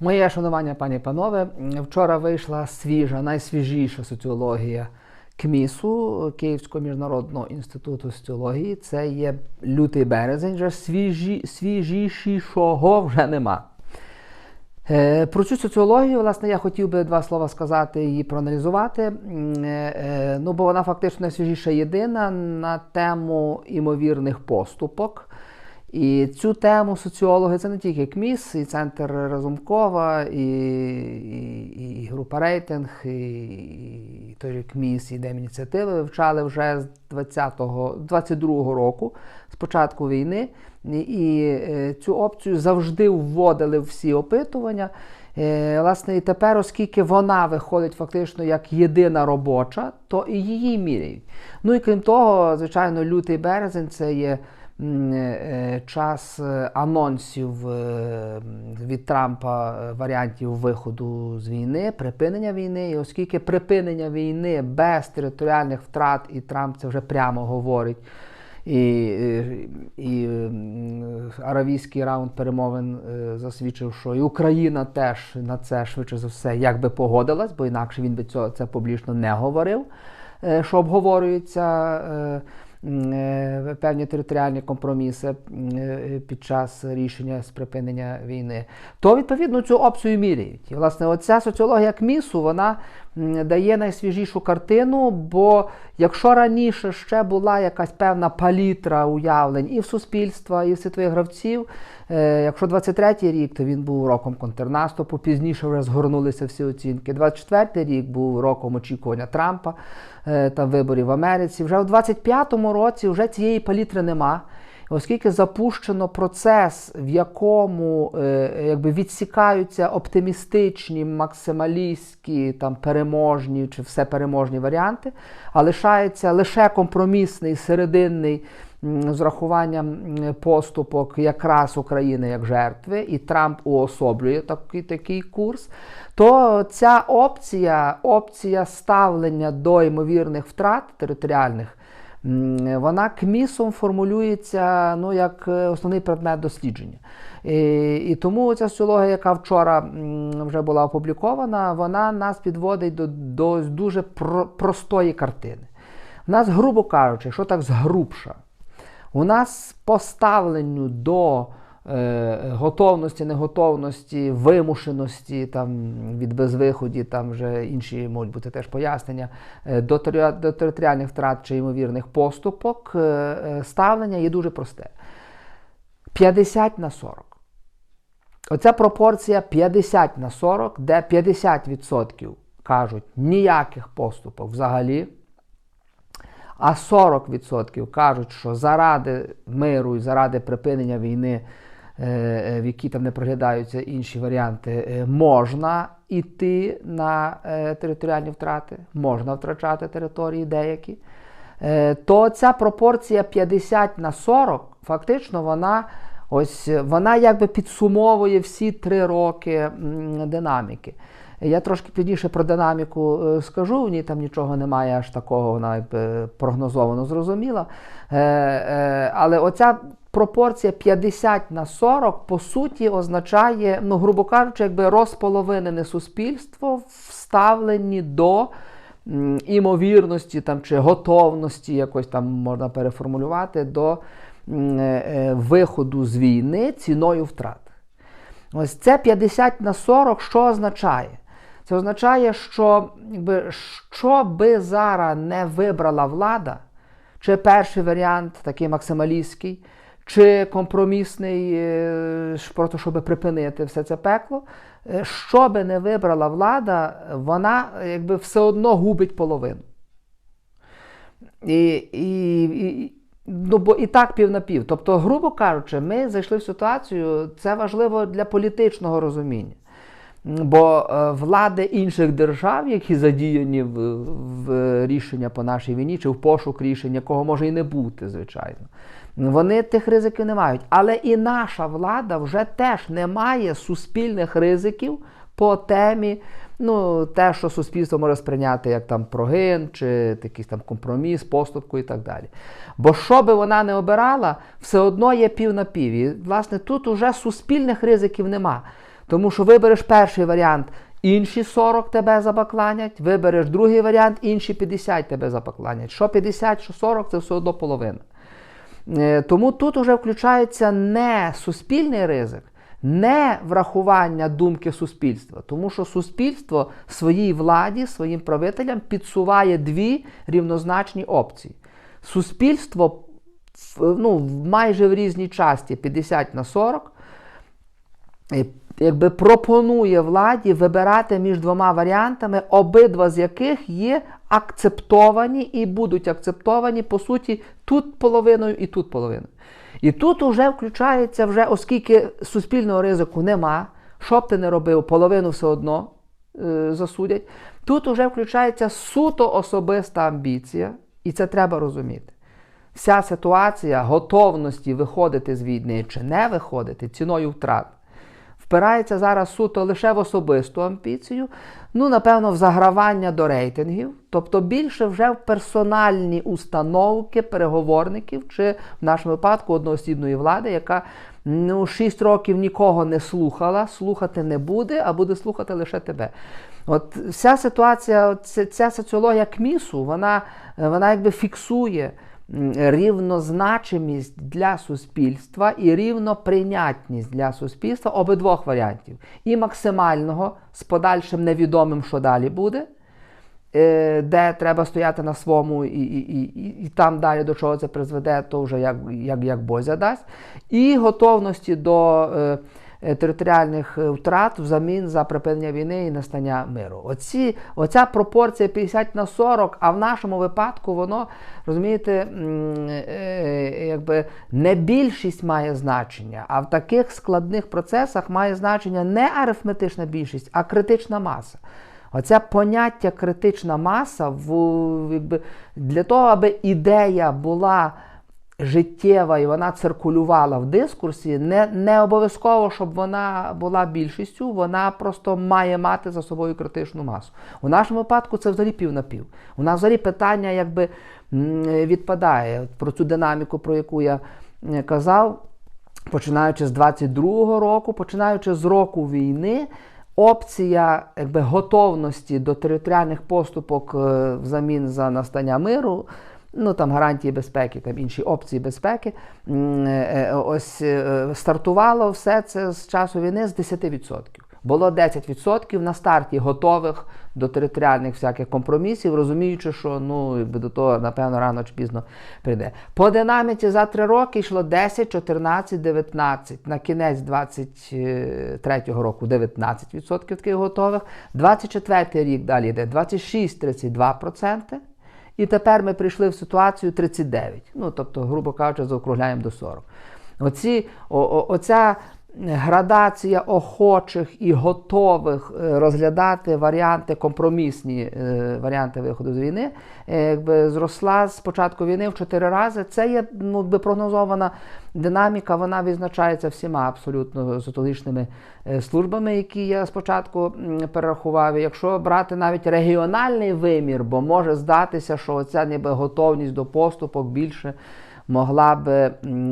Моє шанування, пані і панове. Вчора вийшла свіжа, найсвіжіша соціологія КМІСу Київського міжнародного інституту соціології. Це є лютий березень, вже свіжі, свіжішого вже нема. Е, Про цю соціологію, власне, я хотів би два слова сказати і проаналізувати. Е, е, Ну, бо вона фактично найсвіжіша єдина на тему імовірних поступок. І цю тему соціологи це не тільки КМІС, і центр Разумкова, і, і, і група рейтинг, і, і той же КМІС, і Дем ініціативи вивчали вже з 20-го, 22-го року, з початку війни. І, і е, цю опцію завжди вводили в всі опитування. Е, Власне, і тепер, оскільки вона виходить фактично як єдина робоча, то і її міряють. Ну і крім того, звичайно, лютий березень це є час е, анонсів е, від Трампа е, варіантів виходу з війни, припинення війни. І оскільки припинення війни без територіальних втрат, і Трамп це вже прямо говорить. І, е, і аравійський раунд перемовин е, засвідчив, що і Україна теж на це швидше за все якби погодилась, бо інакше він би цього це публічно не говорив, е, що обговорюються е, е, певні територіальні компроміси е, під час рішення з припинення війни. То відповідно цю опцію міряють. І власне, оця соціологія КМІСу вона дає найсвіжішу картину, бо якщо раніше ще була якась певна палітра уявлень і в суспільства, і в світових гравців, е, якщо 23-й рік, то він був роком контрнаступу, пізніше вже згорнулися всі оцінки. 24-й рік був роком очікування Трампа е, та виборів в Америці. Вже в 25-му році вже цієї палітри нема. Оскільки запущено процес, в якому е, якби відсікаються оптимістичні, максималістські, там переможні чи все переможні варіанти, а лишається лише компромісний серединний з урахуванням м, поступок якраз України як жертви, і Трамп уособлює такий, такий курс, то ця опція, опція ставлення до ймовірних втрат територіальних. Вона КМІСом формулюється ну, як е, основний предмет дослідження. І, і тому ця соціологія, яка вчора вже була опублікована, вона нас підводить до, до дуже про, простої картини. У нас, грубо кажучи, що так згрубша, у нас по ставленню до готовності, неготовності, вимушеності там, від безвиході, там вже інші можуть бути теж пояснення, е, до, тери- до територіальних втрат чи ймовірних поступок, е, е, ставлення є дуже просте. 50 на 40. Оця пропорція 50 на 40, де 50% кажуть ніяких поступок взагалі, а 40% кажуть, що заради миру і заради припинення війни, е, е, в які там не проглядаються інші варіанти, е, можна йти на е, територіальні втрати, можна втрачати території деякі, е, то ця пропорція 50 на 40, фактично вона. Ось е, вона якби підсумовує всі три роки динаміки. Я трошки пізніше про динаміку е, скажу, в ній там нічого немає аж такого, вона прогнозовано зрозуміла. Е, е, але оця пропорція 50 на 40 по суті означає, ну, грубо кажучи, якби розполовинене суспільство вставлені до імовірності там, чи готовності, якось там можна переформулювати, до е, е, виходу з війни ціною втрат. Ось це 50 на 40 що означає? Це означає, що якби, що би зараз не вибрала влада, чи перший варіант, такий максималістський, чи компромісний, е, просто щоб припинити все це пекло, е, що би не вибрала влада, вона якби все одно губить половину. І, і, і, ну, бо і так пів на пів. Тобто, грубо кажучи, ми зайшли в ситуацію, це важливо для політичного розуміння. Бо е, влади інших держав, які задіяні в, в рішення по нашій війні, чи в пошук рішення, якого може і не бути, звичайно, вони тих ризиків не мають. Але і наша влада вже теж не має суспільних ризиків по темі, ну, те, що суспільство може сприйняти як там прогин, чи якийсь там компроміс, поступку і так далі. Бо що би вона не обирала, все одно є пів на пів. І, власне, тут уже суспільних ризиків нема. Тому що вибереш перший варіант, інші 40 тебе забакланять, вибереш другий варіант, інші 50 тебе забакланять. Що 50, що 40 це все одно половина. Е, Тому тут вже включається не суспільний ризик, не врахування думки суспільства, тому що суспільство своїй владі, своїм правителям підсуває дві рівнозначні опції. Суспільство ну, майже в різній часті 50 на 40 е, якби пропонує владі вибирати між двома варіантами, обидва з яких є акцептовані і будуть акцептовані, по суті, тут половиною і тут половиною. І тут вже включається, вже, оскільки суспільного ризику нема, що б ти не робив, половину все одно е, засудять. Тут вже включається суто особиста амбіція, і це треба розуміти. Вся ситуація готовності виходити з війни чи не виходити ціною втрат впирається зараз суто лише в особисту амбіцію, ну, напевно, в загравання до рейтингів, тобто більше вже в персональні установки переговорників, чи в нашому випадку одноосібної влади, яка ну, 6 років нікого не слухала, слухати не буде, а буде слухати лише тебе. От вся ситуація, ця, ця соціологія КМІСу, вона, вона якби фіксує рівнозначимість для суспільства і рівноприйнятність для суспільства обидвох варіантів. І максимального з подальшим невідомим, що далі буде, е, де треба стояти на своєму і, і, і, і, там далі до чого це призведе, то вже як, як, як Бозя дасть, і готовності до е, територіальних е, втрат взамін за припинення війни і настання миру. Оці, оця пропорція 50 на 40, а в нашому випадку воно, розумієте, е, якби не більшість має значення, а в таких складних процесах має значення не арифметична більшість, а критична маса. Оце поняття критична маса в, якби, для того, аби ідея була життєва і вона циркулювала в дискурсі, не, не обов'язково, щоб вона була більшістю, вона просто має мати за собою критичну масу. У нашому випадку це взагалі пів на пів. У нас взагалі питання якби відпадає про цю динаміку, про яку я е, казав, починаючи з 22-го року, починаючи з року війни. Опція якби, готовності до територіальних поступок е, взамін за настання миру, ну там гарантії безпеки, там інші опції безпеки. е, е, Ось е, стартувало все це з часу війни з 10%. Було 10% на старті готових до територіальних всяких компромісів, розуміючи, що ну до того, напевно, рано чи пізно прийде. По динаміці за три роки йшло 10, 14, 19. На кінець 23-го року 19% таких готових. 24-й рік далі йде 26-32%. І тепер ми прийшли в ситуацію 39. Ну, тобто, грубо кажучи, заокругляємо до 40. Оці, о, о, оця градація охочих і готових е, розглядати варіанти, компромісні е, варіанти виходу з війни, е, якби зросла з початку війни в чотири рази. Це є ну, якби прогнозована динаміка, вона відзначається всіма абсолютно соціологічними службами, які я спочатку перерахував. Якщо брати навіть регіональний вимір, бо може здатися, що оця ніби готовність до поступок більше могла би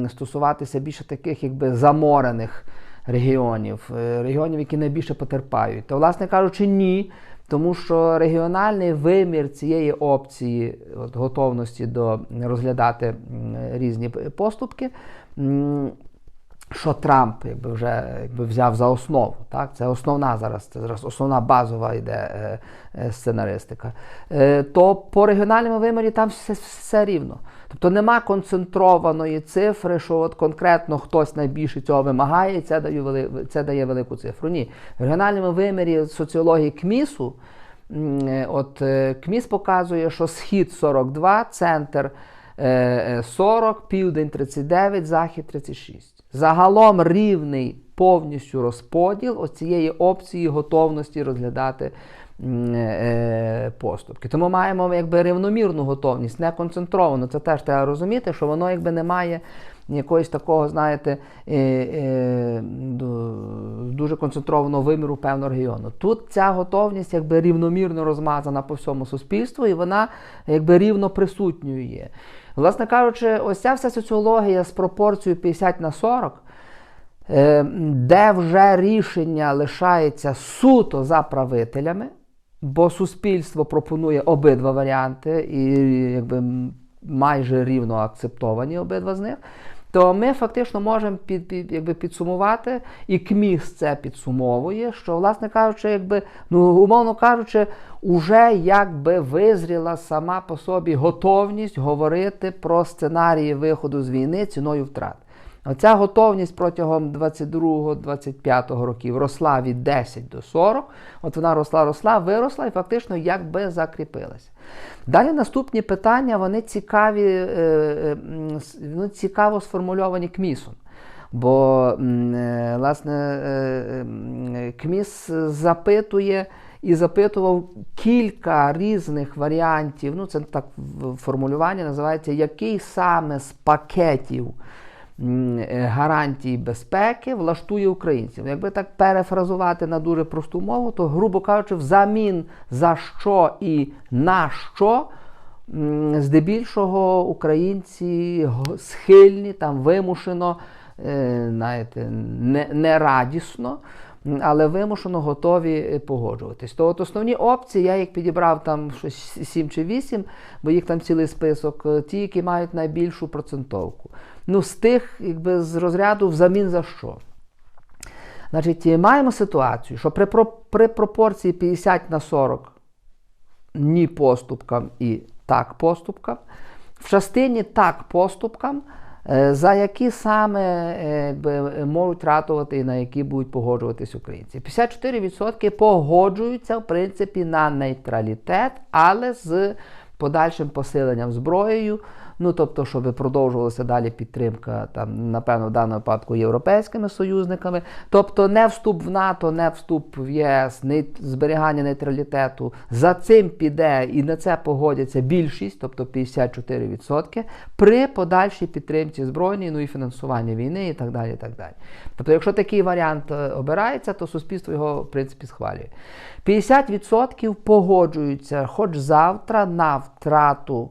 стосуватися більше таких якби заморених регіонів, е, регіонів, які найбільше потерпають. То, власне кажучи, ні. Тому що регіональний вимір цієї опції от, готовності до розглядати різні поступки, що Трамп якби вже якби взяв за основу. Так? Це основна зараз, це зараз основна базова йде е, е, сценаристика. То по регіональному вимірі там все, все рівно. Тобто нема концентрованої цифри, що от конкретно хтось найбільше цього вимагає, і це дає, це дає велику цифру. Ні. В регіональному вимірі соціології КМІСу, е, от е, КМІС показує, що схід 42, центр е, е, 40, південь 39, захід 36. Загалом рівний повністю розподіл оцієї опції готовності розглядати е, поступки. Тому маємо якби рівномірну готовність, не концентровану. Це теж треба розуміти, що воно якби не має якогось такого, знаєте, е, е, ду- дуже концентрованого виміру певного регіону. Тут ця готовність якби рівномірно розмазана по всьому суспільству, і вона якби рівно присутньою є. Власне кажучи, ось ця вся соціологія з пропорцією 50 на 40. Е, де вже рішення лишається суто за правителями, бо суспільство пропонує обидва варіанти і якби майже рівно акцептовані обидва з них. То ми фактично можемо під, під, якби підсумувати, і КМІС це підсумовує, що, власне кажучи, якби, ну, умовно кажучи, уже якби визріла сама по собі готовність говорити про сценарії виходу з війни ціною втрат. Оця готовність протягом 22-25 років росла від 10 до 40. От вона росла, росла, виросла і фактично якби закріпилася. Далі наступні питання, вони цікаві, е, е, ну, цікаво сформульовані КМІСом. Бо, е, власне, КМІС запитує і запитував кілька різних варіантів. Ну, це так формулювання називається, який саме з пакетів гарантій безпеки влаштує українців. Якби так перефразувати на дуже просту мову, то, грубо кажучи, взамін за що і на що. Здебільшого українці схильні там вимушено, е, знаєте, не, радісно, але вимушено готові е, погоджуватись. То от основні опції, я їх підібрав там щось 7 чи 8, бо їх там цілий список, е, ті, які мають найбільшу процентовку. Ну, з тих, якби з розряду взамін за що. Значить, е, маємо ситуацію, що при, при пропорції 50 на 40 ні поступкам і так поступкам, в частині так поступкам, е, за які саме е, якби, можуть ратувати і на які будуть погоджуватись українці. 54% погоджуються, в принципі, на нейтралітет, але з подальшим посиленням зброєю. Ну, тобто, щоб продовжувалася далі підтримка, там, напевно, в даному випадку європейськими союзниками. Тобто не вступ в НАТО, не вступ в ЄС, не зберігання нейтралітету. За цим піде і на це погодяться більшість, тобто 54%, при подальшій підтримці збройної, ну і фінансування війни і так далі. І так далі. Тобто, якщо такий варіант е, обирається, то суспільство його в принципі схвалює. 50% погоджуються хоч завтра на втрату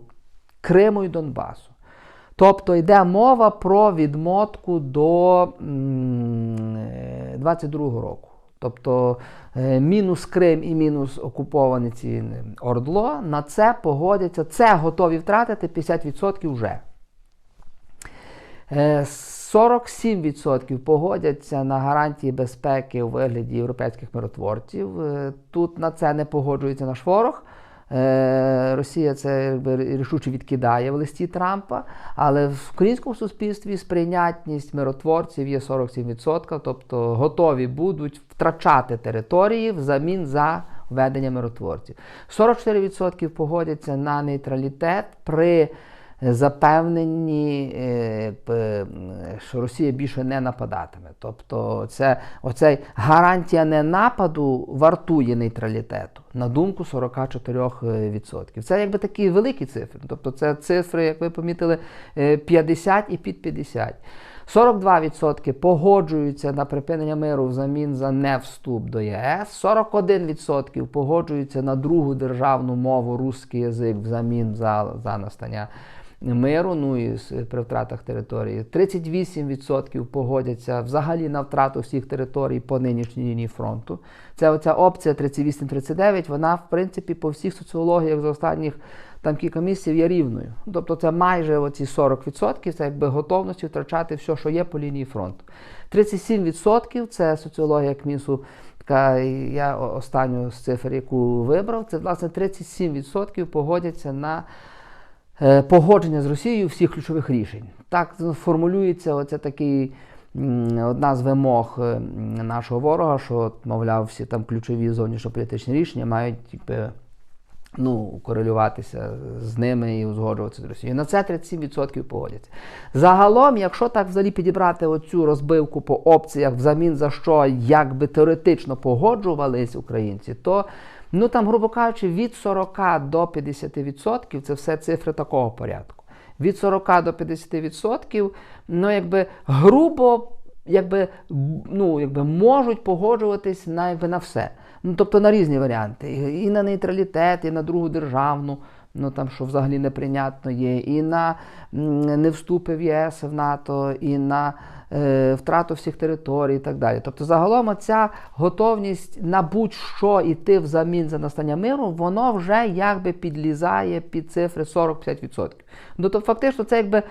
Криму і Донбасу. Тобто йде мова про відмотку до 22-го року. Тобто е, мінус Крим і мінус окуповані ці е, Ордло, на це погодяться, це готові втратити 50% вже. Е, 47% погодяться на гарантії безпеки у вигляді європейських миротворців. Е, Тут на це не погоджується наш ворог. Е, Росія це рішуче відкидає в листі Трампа, але в українському суспільстві сприйнятність миротворців є 47%, тобто готові будуть втрачати території взамін за введення миротворців. 44% погодяться на нейтралітет при запевнені, е, що Росія більше не нападатиме. Тобто це, оцей гарантія не нападу вартує нейтралітету, на думку 44%. Це якби такі великі цифри. Тобто це цифри, як ви помітили, е, 50 і під 50. 42% погоджуються на припинення миру взамін за невступ до ЄС. 41% погоджуються на другу державну мову русський язик взамін за, за настання миру, ну і при втратах території. 38% погодяться взагалі на втрату всіх територій по нинішній лінії фронту. Це оця опція 38-39, вона, в принципі, по всіх соціологіях за останніх там кілька місяців є рівною. Тобто це майже оці 40%, це якби готовності втрачати все, що є по лінії фронту. 37% це соціологія КМІСу. Така я останню з цифр, яку вибрав, це власне 37% погодяться на погодження з Росією всіх ключових рішень. Так формулюється оце такий. Одна з вимог е, нашого ворога, що, мовляв, всі там ключові зовнішньополітичні рішення мають якби, ну, корелюватися з ними і узгоджуватися з Росією. На це 37% погодяться. Загалом, якщо так взагалі підібрати оцю розбивку по опціях, взамін за що якби теоретично погоджувались українці, то ну там, грубо кажучи, від 40 до 50% це все цифри такого порядку. Від 40 до 50%, ну якби грубо якби, ну, якби можуть погоджуватись на, якби, на все. Ну, тобто на різні варіанти. І, на нейтралітет, і на другу державну, ну там що взагалі неприйнятно є, і на не вступи в ЄС, в НАТО, і на е, втрату всіх територій і так далі. Тобто, загалом ця готовність на будь-що йти взамін за настання миру, воно вже якби підлізає під цифри 40-50%. Ну, то фактично це якби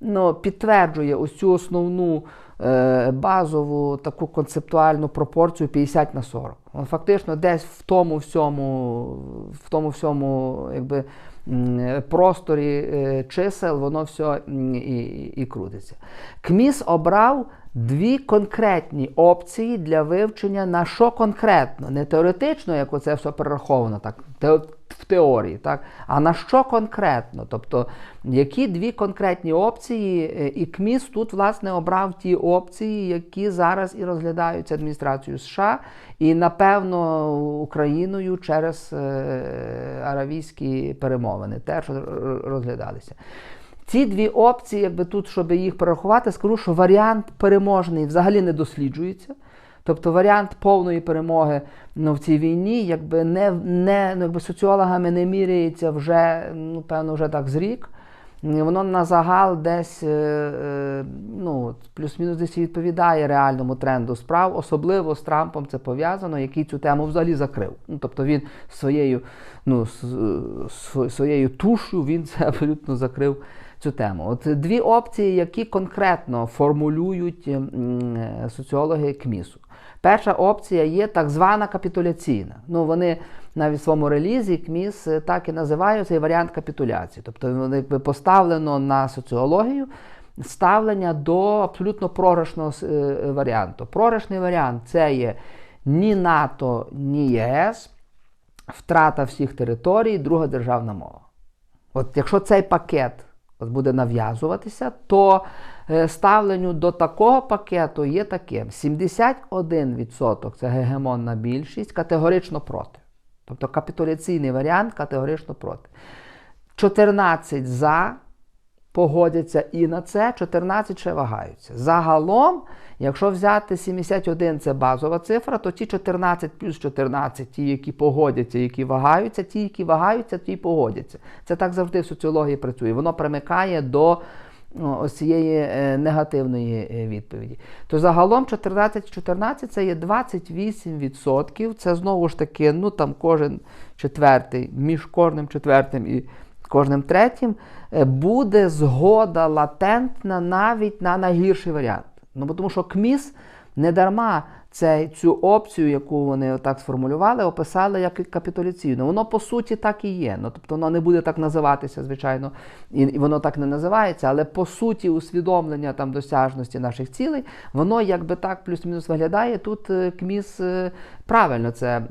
ну, підтверджує ось цю основну е, базову таку концептуальну пропорцію 50 на 40. Фактично, десь в тому всьому, в тому всьому якби, просторі е, чисел воно все і, і, крутиться. КМІС обрав дві конкретні опції для вивчення на що конкретно, не теоретично, як оце все перераховано, так, в теорії, так, а на що конкретно. Тобто, які дві конкретні опції, е, і КМІС тут, власне, обрав ті опції, які зараз і розглядаються адміністрацією США, і, напевно, Україною через е, аравійські перемовини, те, що р- розглядалися. Ці дві опції, якби тут, щоб їх перерахувати, скажу, що варіант переможний взагалі не досліджується. Тобто варіант повної перемоги ну, в цій війні, якби не, не ну, якби соціологами не міряється вже, ну, певно, вже так з рік. Воно на загал десь е, е, ну, плюс-мінус десь відповідає реальному тренду справ, особливо з Трампом це пов'язано, який цю тему взагалі закрив. Ну, тобто він своєю, ну, с- своєю тушу він це абсолютно закрив цю тему. От дві опції, які конкретно формулюють е, соціологи КМІСу. Перша опція є так звана капітуляційна. Ну, вони навіть в своєму релізі КМІС так і називають цей варіант капітуляції. Тобто якби поставлено на соціологію ставлення до абсолютно програшного е, е, варіанту. Програшний варіант це є ні НАТО, ні ЄС, втрата всіх територій, друга державна мова. От якщо цей пакет буде нав'язуватися, то е, ставленню до такого пакету є таким: 71% це гегемонна більшість, категорично проти. Тобто капітуляційний варіант категорично проти. 14 за погодяться і на це, 14 ще вагаються. Загалом, якщо взяти 71 це базова цифра, то ті 14 плюс 14, ті, які погодяться, які вагаються, ті, які вагаються, ті погодяться. Це так завжди в соціології працює. Воно примикає до ну, ось цієї е, негативної е, відповіді. То загалом 14-14 це є 28%. Це знову ж таки, ну там кожен четвертий, між кожним четвертим і кожним третім е, буде згода латентна навіть на найгірший варіант. Ну, тому що КМІС не дарма це, цю опцію, яку вони отак сформулювали, описали як капітуляційну. Воно по суті так і є. Ну, тобто воно не буде так називатися, звичайно, і, і воно так не називається, але по суті усвідомлення там досяжності наших цілей, воно якби так плюс-мінус виглядає. Тут е, КМІС е, правильно це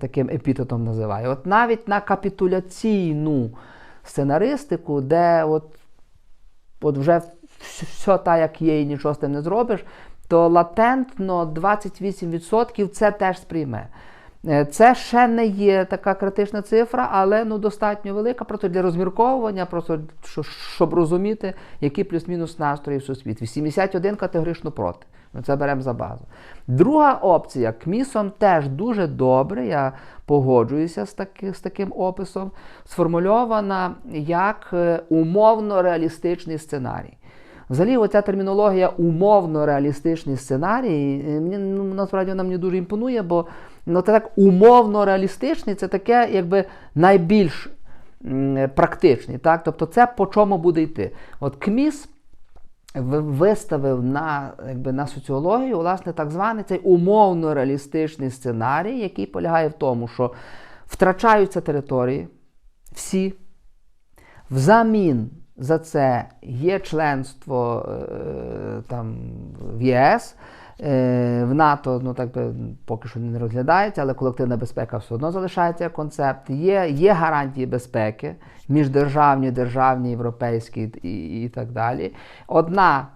таким епітетом називає. От навіть на капітуляційну сценаристику, де от, от вже все так, як є, і нічого з тим не зробиш, то латентно 28% це теж сприйме. Е, Це ще не є така критична цифра, але ну, достатньо велика просто для розмірковування, просто щоб розуміти, які плюс-мінус настрої в суспільстві. 71 категорично проти. Ми це беремо за базу. Друга опція КМІСом теж дуже добре, я погоджуюся з, таки, з таким описом, сформульована як е, умовно реалістичний сценарій. Взагалі, оця термінологія умовно реалістичний сценарій, е, мені ну, насправді вона мені дуже імпонує, бо ну, це так умовно реалістичний це таке, якби найбільш практичний. Так? Тобто це по чому буде йти. От КМІС виставив на, якби, на соціологію власне так званий цей умовно реалістичний сценарій, який полягає в тому, що втрачаються території всі. Взамін за це є членство е, там, в ЄС, е, в НАТО, ну так би поки що не розглядається, але колективна безпека все одно залишається як концепт. Є, є гарантії безпеки міждержавні, державні, європейські і, і так далі. Одна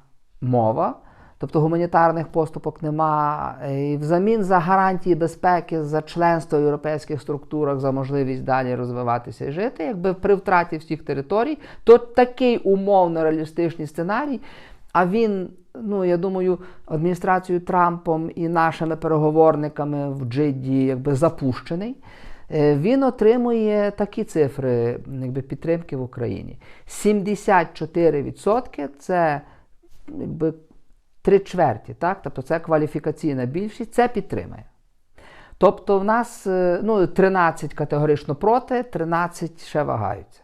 мова. Тобто гуманітарних поступок нема. І взамін за гарантії безпеки, за членство в європейських структурах, за можливість далі розвиватися і жити, якби при втраті всіх територій, то такий умовно реалістичний сценарій, а він ну я думаю, адміністрацією Трампом і нашими переговорниками в Джидді якби запущений. Е, Він отримує такі цифри якби, підтримки в Україні. 74% це якби, три чверті, так? тобто це кваліфікаційна більшість, це підтримує. Тобто в нас е, ну, 13 категорично проти, 13 ще вагаються.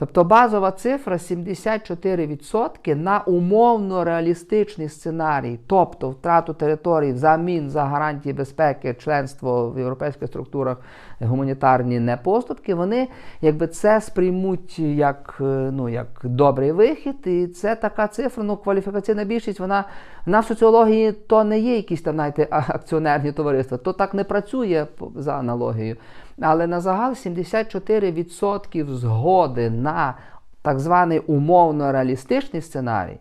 Тобто базова цифра 74% на умовно реалістичний сценарій, тобто втрату територій взамін за гарантії безпеки, членство в європейських структурах, гуманітарні непоступки, вони якби це сприймуть як, е, ну, як добрий вихід. І це така цифра, ну, кваліфікаційна більшість, вона, в соціології то не є якісь там, знаєте, акціонерні товариства, то так не працює за аналогією. Але на загал 74% згоди на так званий умовно реалістичний сценарій.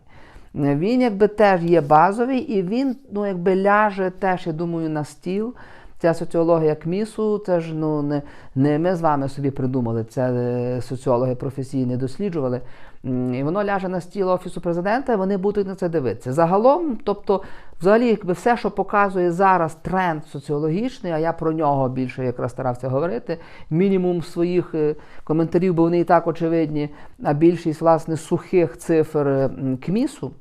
Він якби теж є базовий, і він ну, якби ляже теж, я думаю, на стіл. Ця соціологія КМІСу, це ж ну не, не ми з вами собі придумали, це е, соціологи професійні досліджували. І воно ляже на стіл Офісу президента, і вони будуть на це дивитися. Загалом, тобто, взагалі, якби все, що показує зараз тренд соціологічний, а я про нього більше якраз старався говорити. Мінімум своїх е, коментарів, бо вони і так очевидні, а більшість власне сухих цифр КМІСу.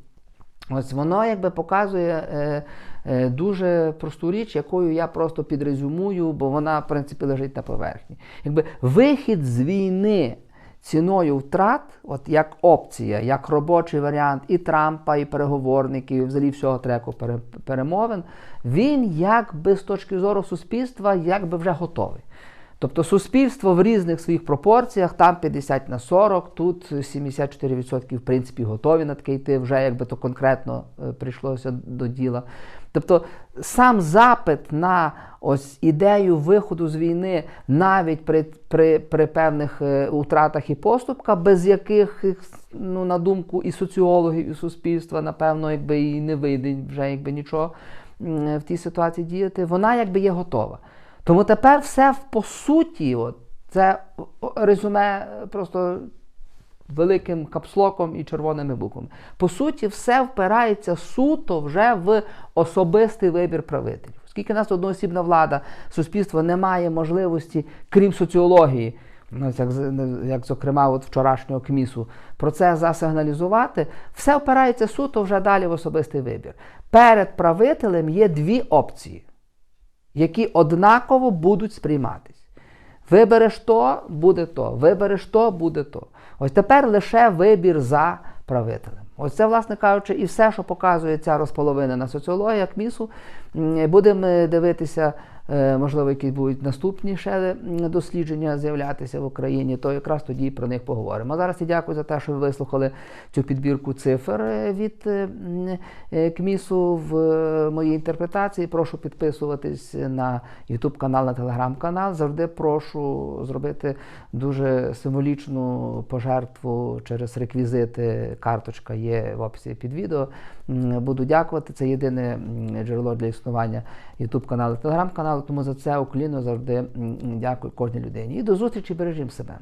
Ось воно якби показує е, дуже просту річ, якою я просто підрезюмую, бо вона, в принципі, лежить на поверхні. Якби вихід з війни ціною втрат, от як опція, як робочий варіант і Трампа, і переговорників, і взагалі всього треку перемовин, він якби з точки зору суспільства якби вже готовий. Тобто суспільство в різних своїх пропорціях, там 50 на 40, тут 74% в принципі готові на таке йти, вже якби то конкретно е, прийшлося до діла. Тобто сам запит на ось ідею виходу з війни навіть при, при, при певних е, утратах і поступках, без яких, ну, на думку і соціологів, і суспільства, напевно, якби і не вийде вже якби нічого в тій ситуації діяти, вона якби є готова. Тому тепер все по суті, от, це резюме просто великим капслоком і червоними буквами. По суті, все впирається суто вже в особистий вибір правителів. Оскільки нас одноосібна влада, суспільство не має можливості, крім соціології, ну, як, як зокрема от вчорашнього КМІСу, про це засигналізувати, все впирається суто вже далі в особистий вибір. Перед правителем є дві опції які однаково будуть сприйматись. Вибереш то, буде то, вибереш то, буде то. Ось тепер лише вибір за правителем. Ось це, власне кажучи, і все, що показує ця розполовинена соціологія КМІСу. Будемо дивитися, е, можливо, які будуть наступні ще дослідження з'являтися в Україні, то якраз тоді про них поговоримо. А зараз я дякую за те, що ви вислухали цю підбірку цифр е, від е, е, КМІСу в е, моїй інтерпретації. Прошу підписуватись на YouTube канал, на Telegram канал. Завжди прошу зробити дуже символічну пожертву через реквізити. Карточка є в описі під відео. Буду дякувати. Це єдине джерело для існування YouTube каналу, Telegram працювали, тому за це уклінно завжди дякую кожній людині. І до зустрічі бережімо себе.